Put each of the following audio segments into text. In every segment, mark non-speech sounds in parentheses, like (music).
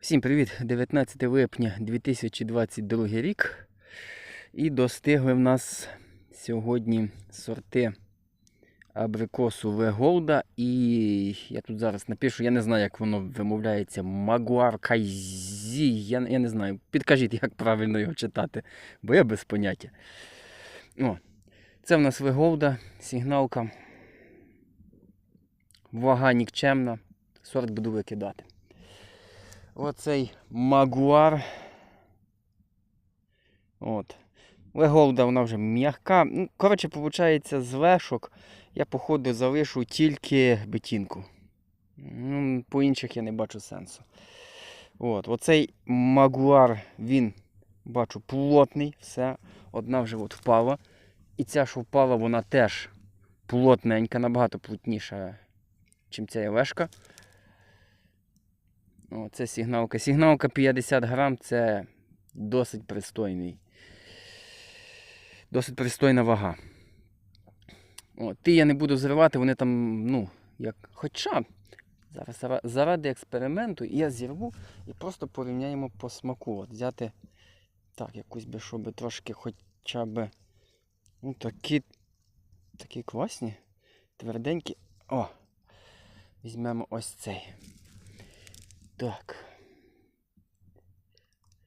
Всім привіт! 19 липня 2022 рік. І достигли в нас сьогодні сорти абрикосу Веголда. І я тут зараз напишу, я не знаю, як воно вимовляється. Магуар Кайзі. Я, я не знаю. Підкажіть, як правильно його читати, бо я без поняття. О, це в нас Веголда, сигналка. Вага нікчемна. Сорт буду викидати. Оцей магуар. От. Леголда вона вже м'яка. Ну, Коротше, виходить, з вешок я, походу, залишу тільки бетінку. Ну, По інших я не бачу сенсу. От. Оцей магуар, він, бачу, плотний, все. Одна вже от впала. І ця, що впала, вона теж плотненька, набагато плотніша, ніж ця лешка. О, сигналка. Сигналка 50 грам це досить пристойний. Досить пристойна вага. О, ті я не буду зривати, вони там, ну, як. Хоча зараз заради експерименту я зірву і просто порівняємо по смаку. От взяти так, якусь би, щоб трошки хоча б. Ну, такі, такі класні, тверденькі. О! Візьмемо ось цей. Так.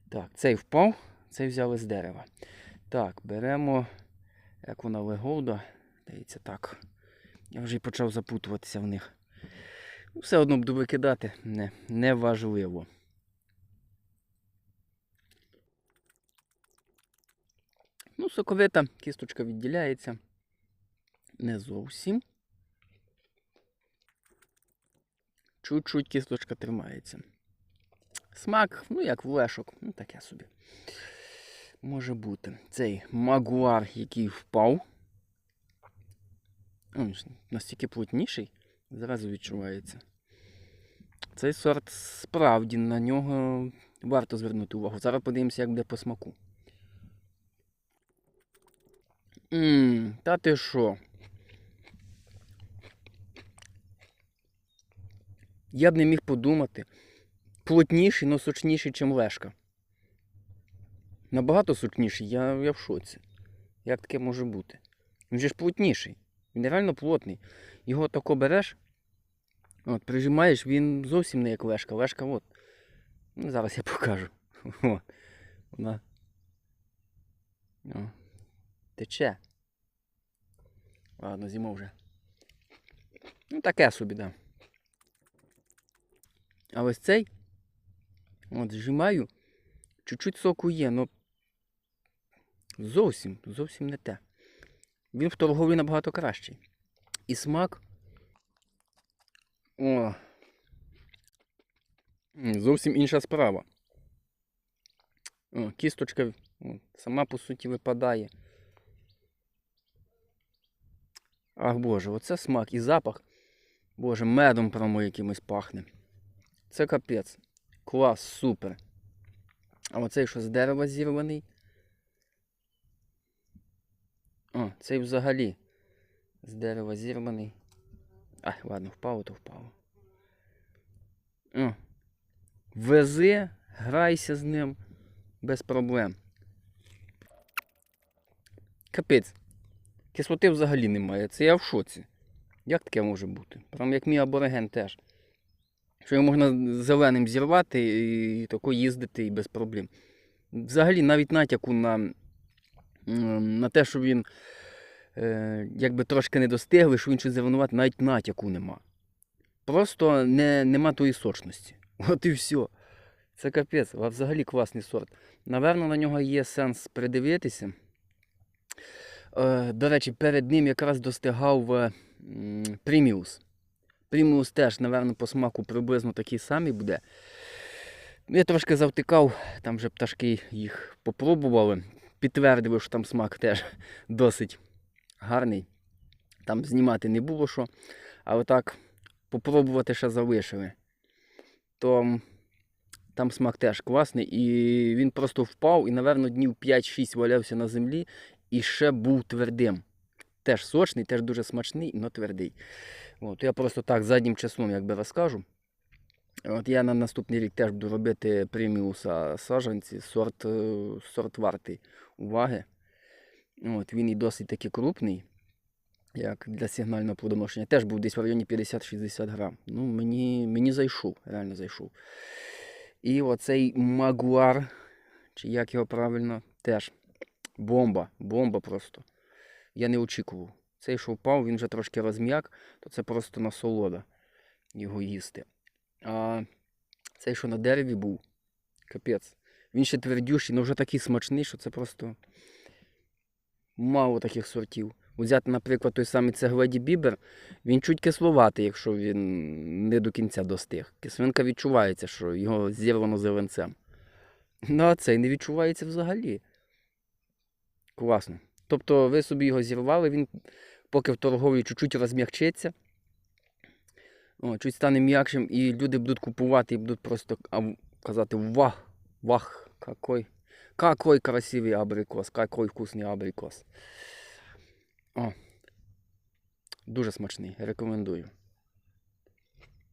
Так, цей впав, цей взяли з дерева. Так, беремо, як вона леголда. Дивіться, так. Я вже й почав запутуватися в них. Ну, Все одно буду викидати, не, не важливо. Ну, соковита, кісточка відділяється. Не зовсім. Чуть-чуть кісточка тримається. Смак, ну як в лешок, ну таке собі. Може бути. Цей магуар, який впав. Він ж настільки плотніший, зразу відчувається. Цей сорт справді на нього варто звернути увагу. Зараз подивимося, як буде по смаку. Ммм, та ти що? Я б не міг подумати. Плотніший, але сочніший, ніж лешка. Набагато сочніший, я, я в шоці. Як таке може бути? Він же ж плотніший. Він реально плотний. Його тако береш, от, прижимаєш, він зовсім не як лешка. Лешка от. Ну, зараз я покажу. (laughs) О, вона. О, тече. Ладно, зімо вже. Ну, таке собі, да. А ось цей. От, зжимаю. Чуть-чуть соку є, але зовсім, зовсім не те. Він в торгові набагато кращий. І смак. О. Зовсім інша справа. О, кісточка сама по суті випадає. Ах боже, оце смак і запах. Боже, медом прямо якимось пахне. Це капець. Клас, супер. А оцей що з дерева зірваний. О, цей взагалі з дерева зірваний. Ай, ладно, впало, то впало. О. Вези, грайся з ним без проблем. Капець. Кислоти взагалі немає. Це я в шоці. Як таке може бути? Прям як мій абориген теж. Що його можна зеленим зірвати і тако їздити і без проблем. Взагалі навіть натяку на, на те, що він е, якби трошки не достигли, що він щось зеленувати, навіть натяку нема. Просто не, нема тої сочності. (laughs) От і все. Це капець, а взагалі класний сорт. Наверно, на нього є сенс придивитися. Е, до речі, перед ним якраз достигав е, м, Приміус. Теж, напевно, по смаку приблизно такий самий буде. Ну, Я трошки завтикав, там вже пташки їх попробували. Підтвердили, що там смак теж досить гарний. Там знімати не було що. А отак попробувати ще залишили. То там смак теж класний. І він просто впав і, напевно, днів 5-6 валявся на землі і ще був твердим. Теж сочний, теж дуже смачний, але твердий. От, я просто так заднім числом якби розкажу. От я на наступний рік теж буду робити преміуса саджанці, сорт, е, сорт вартий уваги. От, він і досить таки крупний, як для сигнального плодоношення. Теж був десь в районі 50-60 грам. Ну, мені, мені зайшов, реально зайшов. І оцей магуар, чи як його правильно, теж бомба, бомба просто. Я не очікував. Цей, що впав, він вже трошки розм'як, то це просто насолода його їсти. А цей, що на дереві був, капець. Він ще твердющий, але вже такий смачний, що це просто мало таких сортів. Взяти, наприклад, той самий цегледі бібер, він чуть кисловатий, якщо він не до кінця достиг. Кислинка відчувається, що його зірвано зеленцем. Ну, а цей не відчувається взагалі. Класно. Тобто ви собі його зірвали, він поки в торговлі чуть-чуть розм'якчиться. Чуть стане м'якшим, і люди будуть купувати і будуть просто казати вах, вах, какой, какой красивий абрикос, какой вкусний абрикос. О, дуже смачний, рекомендую.